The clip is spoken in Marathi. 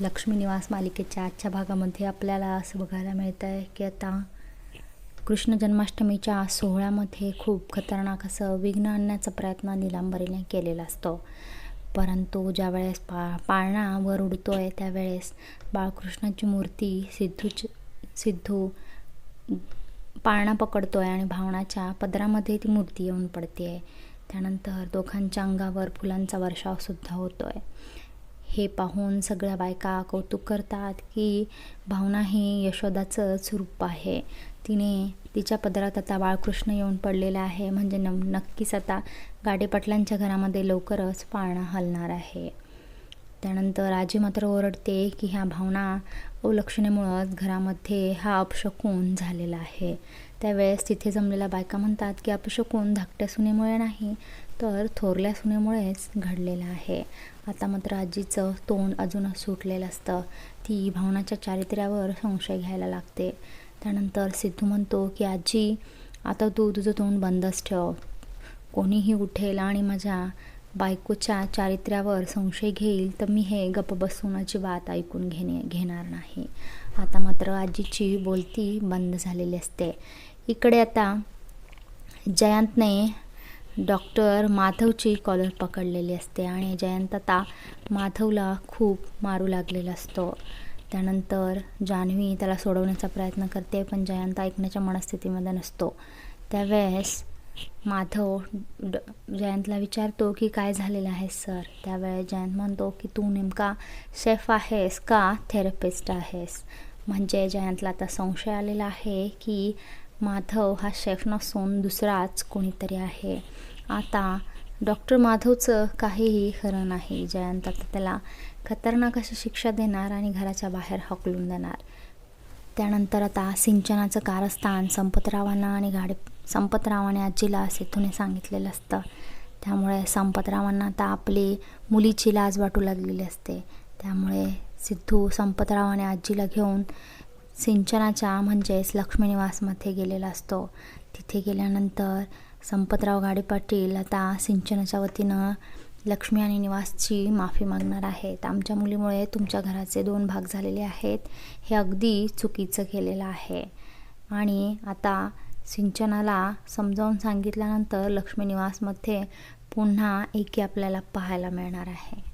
लक्ष्मी निवास मालिकेच्या आजच्या भागामध्ये आपल्याला असं बघायला मिळतं आहे की आता कृष्ण जन्माष्टमीच्या सोहळ्यामध्ये खूप खतरनाक असं विघ्न आणण्याचा प्रयत्न निलांबरीने केलेला असतो. परंतु ज्यावेळेस पा पाळणा वर उडतो आहे त्यावेळेस बाळकृष्णाची मूर्ती सिद्धूची सिद्धू पाळणा पकडतो आहे आणि भावनाच्या पदरामध्ये ती मूर्ती येऊन पडते आहे त्यानंतर दोघांच्या अंगावर फुलांचा वर्षावसुद्धा होतो आहे हे पाहून सगळ्या बायका कौतुक करतात की भावना ही यशोदाचंच रूप आहे. तिने तिच्या पदरात आता बाळकृष्ण येऊन पडलेला आहे. म्हणजे न नक्कीच आता गाडेपाटलांच्या घरामध्ये लवकरच पाळणा हलणार आहे. त्यानंतर आजी मात्र ओरडते की ह्या भावना अवलक्षणेमुळंच घरामध्ये हा अपशकून झालेला आहे. त्यावेळेस तिथे जमलेल्या बायका म्हणतात की अपशकून धाकट्या सुनेमुळे नाही तर थोरल्या सुनेमुळेच घडलेलं आहे. आता मात्र आजीचं तोंड अजूनच सुटलेलं असतं. ती भावनाच्या चारित्र्यावर संशय घ्यायला लागते. त्यानंतर सिद्धू म्हणतो की आजी आता तू तुझं तोंड बंदच ठेव. कोणीही उठेल आणि माझ्या बायकोच्या चारित्र्यावर संशय घेईल तर मी हे गप्प बसून अजिबात ऐकून घेणे घेणार नाही. आता मात्र आजीची बोलती बंद झालेली असते. इकडे आता जयंतने डॉक्टर माधवची कॉलर पकडलेली असते आणि जयंत आता माधवला खूप मारू लागलेला असतो. त्यानंतर जान्हवी त्याला सोडवण्याचा प्रयत्न करते पण जयंत ऐकण्याच्या मनस्थितीमध्ये नसतो. त्यावेळेस माधव ड जयंतला विचारतो की काय झालेलं आहे सर? त्यावेळेस जयंत म्हणतो की तू नेमका शेफ आहेस का? थेरपिस्ट आहेस. म्हणजे जयंतला आता संशय आलेला आहे की माधव हा शेफ नसून दुसराच कोणीतरी आहे. आता डॉक्टर माधवचं काहीही खरं नाही. जयंत आता त्याला खतरनाक अशी शिक्षा देणार आणि घराच्या बाहेर हकलून देणार. त्यानंतर आता सिंचनाचं कारस्थान संपतरावांना आणि गाडी संपतरावाने आजीला सेतूने सांगितलेलं असतं. त्यामुळे संपतरावांना आता आपली मुलीची लाज वाटू लागलेली असते. त्यामुळे सिद्धू संपतराव आणि आजीला घेऊन सिंचनाच्या म्हणजेच लक्ष्मीनिवासमध्ये गेलेला असतो. तिथे गेल्यानंतर संपतराव गाडे पाटील आता सिंचनाच्या वतीनं लक्ष्मी आणि निवासची माफी मागणार आहेत. आमच्या मुलीमुळे तुमच्या घराचे दोन भाग झालेले आहेत. हे अगदी चुकीचं केलेलं आहे. आणि आता सिंचनाला समजावून सांगितल्यानंतर लक्ष्मी निवासमध्ये पुन्हा एकी आपल्याला पाहायला मिळणार आहे.